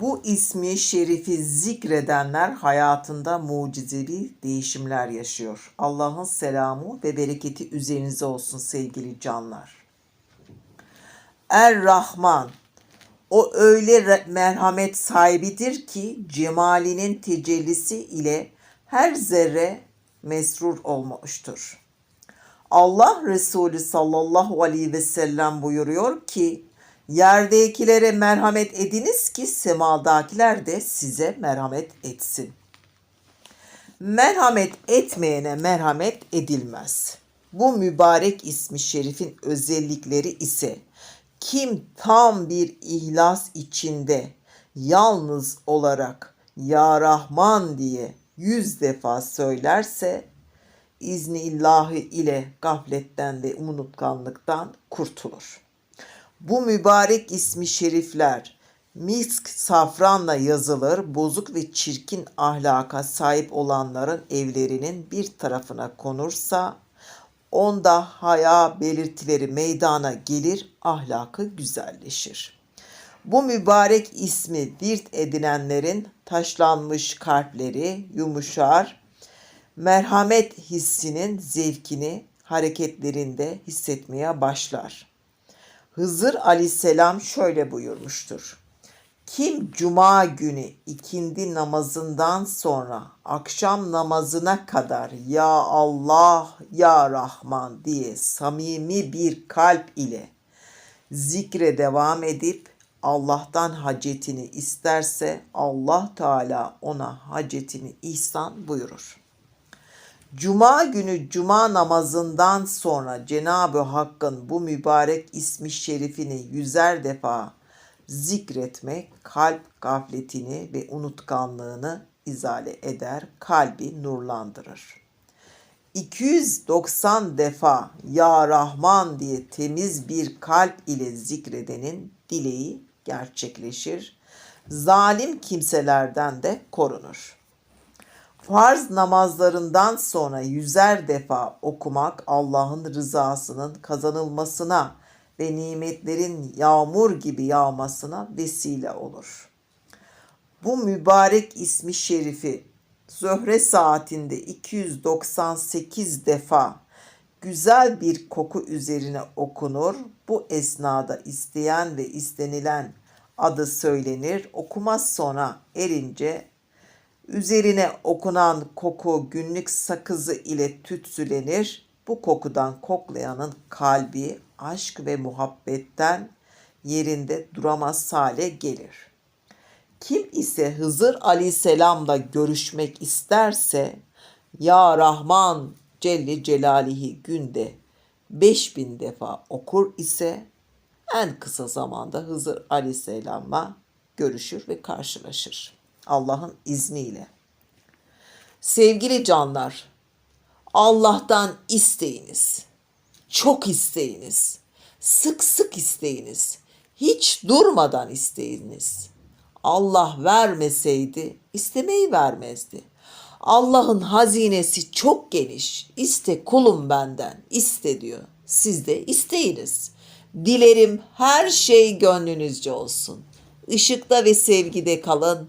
Bu ismi şerifi zikredenler hayatında mucizevi değişimler yaşıyor. Allah'ın selamı ve bereketi üzerinize olsun sevgili canlar. Er-Rahman o öyle merhamet sahibidir ki cemalinin tecellisi ile her zerre mesrur olmuştur. Allah Resulü sallallahu aleyhi ve sellem buyuruyor ki yerdekilere merhamet ediniz ki semadakiler de size merhamet etsin. Merhamet etmeyene merhamet edilmez. Bu mübarek ismi şerifin özellikleri ise kim tam bir ihlas içinde yalnız olarak Ya Rahman diye yüz defa söylerse izni ilahi ile gafletten ve unutkanlıktan kurtulur. Bu mübarek ismi şerifler misk safranla yazılır, bozuk ve çirkin ahlaka sahip olanların evlerinin bir tarafına konursa onda haya belirtileri meydana gelir, ahlakı güzelleşir. Bu mübarek ismi virt edinenlerin taşlanmış kalpleri yumuşar, merhamet hissinin zevkini hareketlerinde hissetmeye başlar. Hızır aleyhisselam şöyle buyurmuştur. Kim cuma günü ikindi namazından sonra akşam namazına kadar ya Allah ya Rahman diye samimi bir kalp ile zikre devam edip Allah'tan hacetini isterse Allah Teala ona hacetini ihsan buyurur. Cuma günü cuma namazından sonra Cenab-ı Hakk'ın bu mübarek ismi şerifini yüzer defa zikretmek kalp gafletini ve unutkanlığını izale eder, kalbi nurlandırır. 290 defa Ya Rahman diye temiz bir kalp ile zikredenin dileği gerçekleşir. Zalim kimselerden de korunur. Farz namazlarından sonra yüzer defa okumak Allah'ın rızasının kazanılmasına ve nimetlerin yağmur gibi yağmasına vesile olur. Bu mübarek ismi şerifi Zöhre saatinde 298 defa güzel bir koku üzerine okunur. Bu esnada isteyen ve istenilen adı söylenir. Okumaz sonra erince Üzerine okunan koku günlük sakızı ile tütsülenir. Bu kokudan koklayanın kalbi aşk ve muhabbetten yerinde duramaz hale gelir. Kim ise Hızır Aleyhisselam'la görüşmek isterse Ya Rahman Celle Celalihi günde 5000 defa okur ise en kısa zamanda Hızır Aleyhisselam'la görüşür ve karşılaşır. Allah'ın izniyle. Sevgili canlar, Allah'tan isteyiniz. Çok isteyiniz. Sık sık isteyiniz. Hiç durmadan isteyiniz. Allah vermeseydi istemeyi vermezdi. Allah'ın hazinesi çok geniş. İste kulum benden, iste diyor. Siz de isteyiniz. Dilerim her şey gönlünüzce olsun. Işıkta ve sevgide kalın.